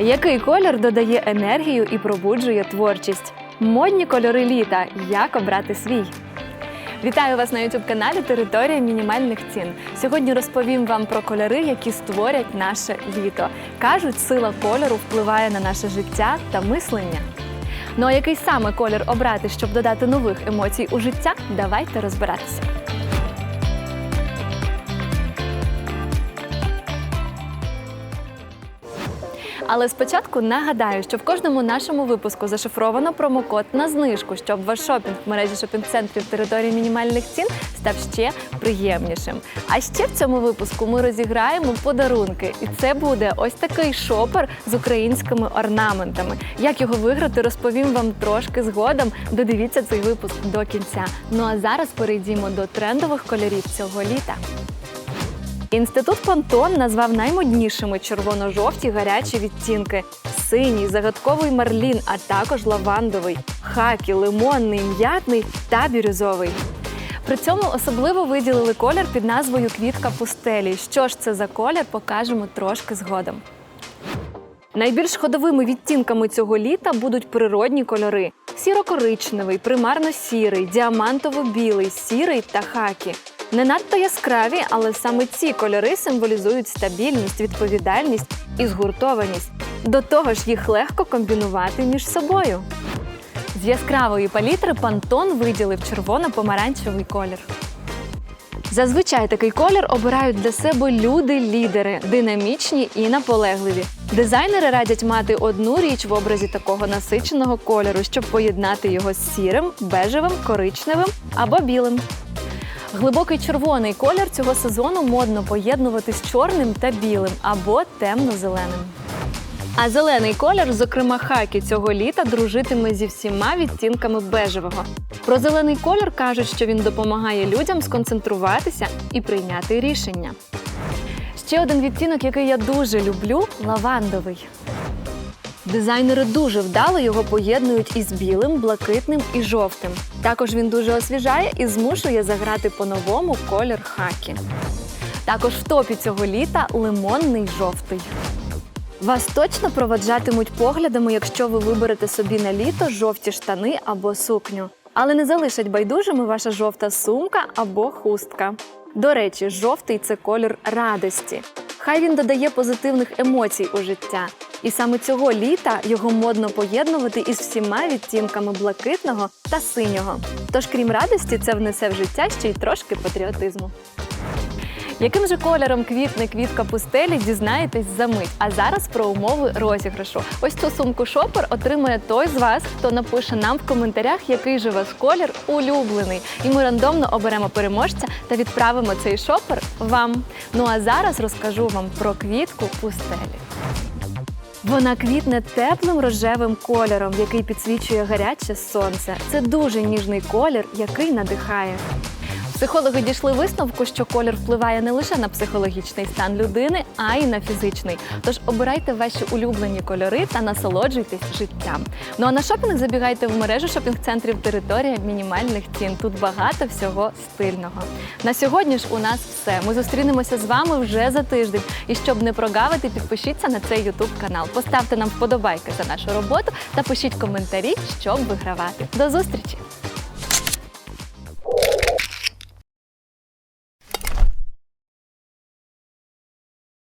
Який колір додає енергію і пробуджує творчість? Модні кольори літа. Як обрати свій? Вітаю вас на youtube каналі Територія мінімальних цін. Сьогодні розповім вам про кольори, які створять наше літо. Кажуть, сила кольору впливає на наше життя та мислення. Ну а який саме колір обрати, щоб додати нових емоцій у життя? Давайте розбиратися. Але спочатку нагадаю, що в кожному нашому випуску зашифровано промокод на знижку, щоб ваш шопінг в мережі шопінг-центрів території мінімальних цін став ще приємнішим. А ще в цьому випуску ми розіграємо подарунки, і це буде ось такий шопер з українськими орнаментами. Як його виграти, розповім вам трошки згодом. Додивіться цей випуск до кінця. Ну а зараз перейдімо до трендових кольорів цього літа. Інститут Пантон назвав наймоднішими червоно-жовті гарячі відтінки: синій, загадковий марлін, а також лавандовий, хакі, лимонний, м'ятний та бірюзовий. При цьому особливо виділили колір під назвою Квітка пустелі. Що ж це за колір, покажемо трошки згодом. Найбільш ходовими відтінками цього літа будуть природні кольори: сіро-коричневий, примарно-сірий, діамантово-білий, сірий та хакі. Не надто яскраві, але саме ці кольори символізують стабільність, відповідальність і згуртованість. До того ж, їх легко комбінувати між собою. З яскравої палітри Пантон виділив червоно-помаранчевий колір. Зазвичай такий колір обирають для себе люди-лідери, динамічні і наполегливі. Дизайнери радять мати одну річ в образі такого насиченого кольору, щоб поєднати його з сірим, бежевим, коричневим або білим. Глибокий червоний колір цього сезону модно поєднувати з чорним та білим або темно-зеленим. А зелений колір, зокрема хакі цього літа, дружитиме зі всіма відтінками бежевого. Про зелений колір кажуть, що він допомагає людям сконцентруватися і прийняти рішення. Ще один відтінок, який я дуже люблю лавандовий. Дизайнери дуже вдало його поєднують із білим, блакитним і жовтим. Також він дуже освіжає і змушує заграти по-новому колір хакі. Також в топі цього літа лимонний жовтий. Вас точно проводжатимуть поглядами, якщо ви виберете собі на літо жовті штани або сукню. Але не залишать байдужими ваша жовта сумка або хустка. До речі, жовтий це колір радості. Хай він додає позитивних емоцій у життя. І саме цього літа його модно поєднувати із всіма відтінками блакитного та синього. Тож, крім радості, це внесе в життя ще й трошки патріотизму. Яким же кольором квітне квітка пустелі, дізнаєтесь за мить. А зараз про умови розіграшу. Ось цю сумку шопер отримає той з вас, хто напише нам в коментарях, який же ваш колір улюблений. І ми рандомно оберемо переможця та відправимо цей шопер вам. Ну а зараз розкажу вам про квітку пустелі. Вона квітне теплим рожевим кольором, який підсвічує гаряче сонце. Це дуже ніжний колір, який надихає. Психологи дійшли висновку, що колір впливає не лише на психологічний стан людини, а й на фізичний. Тож обирайте ваші улюблені кольори та насолоджуйтесь життям. Ну а на шопінг забігайте в мережу шопінг-центрів територія мінімальних цін. Тут багато всього стильного. На сьогодні ж у нас все. Ми зустрінемося з вами вже за тиждень. І щоб не прогавити, підпишіться на цей ютуб канал. Поставте нам вподобайки за нашу роботу та пишіть коментарі, щоб вигравати. До зустрічі!